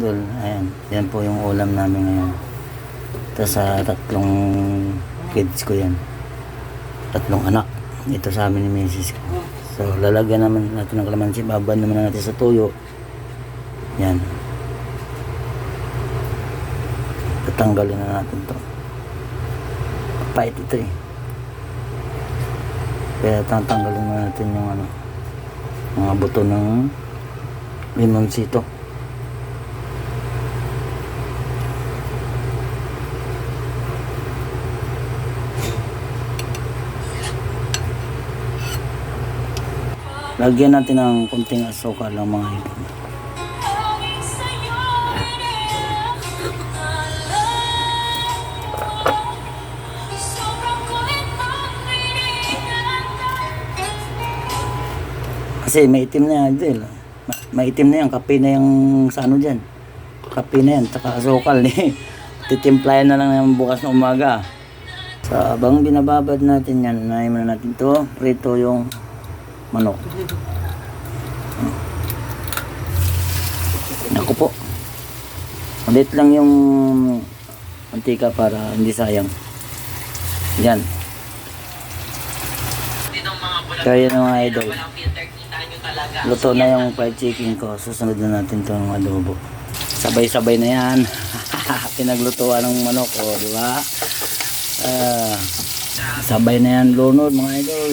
idol. Ayan. Yan po yung ulam namin ngayon. Ito sa tatlong kids ko yan. Tatlong anak. Ito sa amin ni Mrs. ko. So, lalagyan naman natin ng kalamansi. Baban naman natin sa tuyo. Yan. Tatanggalin na natin to. Pait ito eh. Kaya tatanggalin na natin yung ano, mga buto ng limonsito. Lagyan natin ng kunting asukal ng mga ibon. Kasi maitim na yan, Del. Ma- Maitim na yan, kape na yung sa ano dyan. Kape na yan, tsaka asukal eh. Titimplayan na lang yan bukas na umaga. So, abang binababad natin yan, unahin natin to prito yung manok. Naku po. Ulit lang yung mantika para hindi sayang. Yan. Kaya ng mga idol. Luto na yung fried chicken ko. Susunod na natin itong adobo. Sabay-sabay na yan. Pinaglutuan ng manok ko, di ba? Ah, sabay na yan lunod mga idol.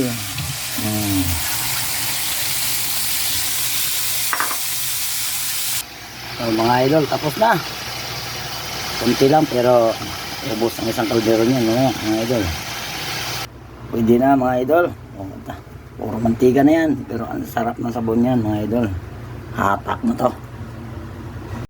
So, mga idol, tapos na. Kunti lang pero ubos ang isang kaldero niyan, no, mga idol. Pwede na mga idol. Puro mantiga na yan. Pero ang sarap ng sabon yan mga idol. Hatak na to.